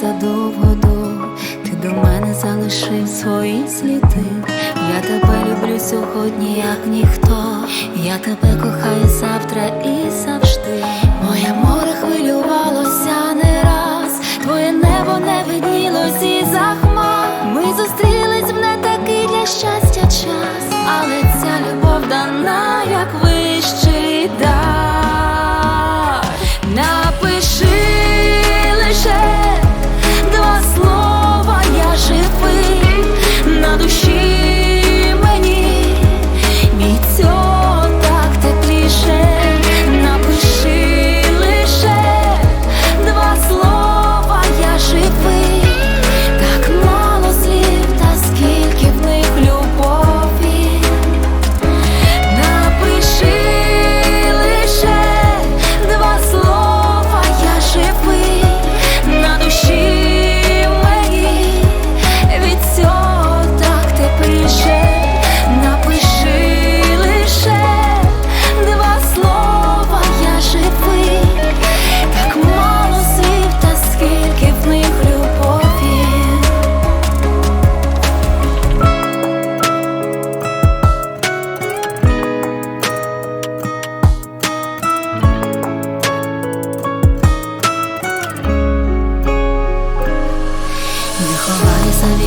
задовго до ти до мене залишив свої сліди. Я тебе люблю сьогодні, як ніхто. Я тебе кохаю завтра і завжди. Моє море хвилювалося не раз. Твоє небо не виднілось і захма. Ми зустрілись в не такий для щастя час, але ця любов дана.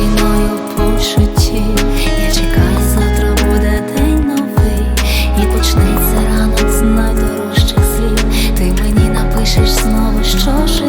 війною почуттів Я чекаю, завтра буде день новий, і почнеться ранок з найдорожчих слів. Ти мені напишеш знову, що жити.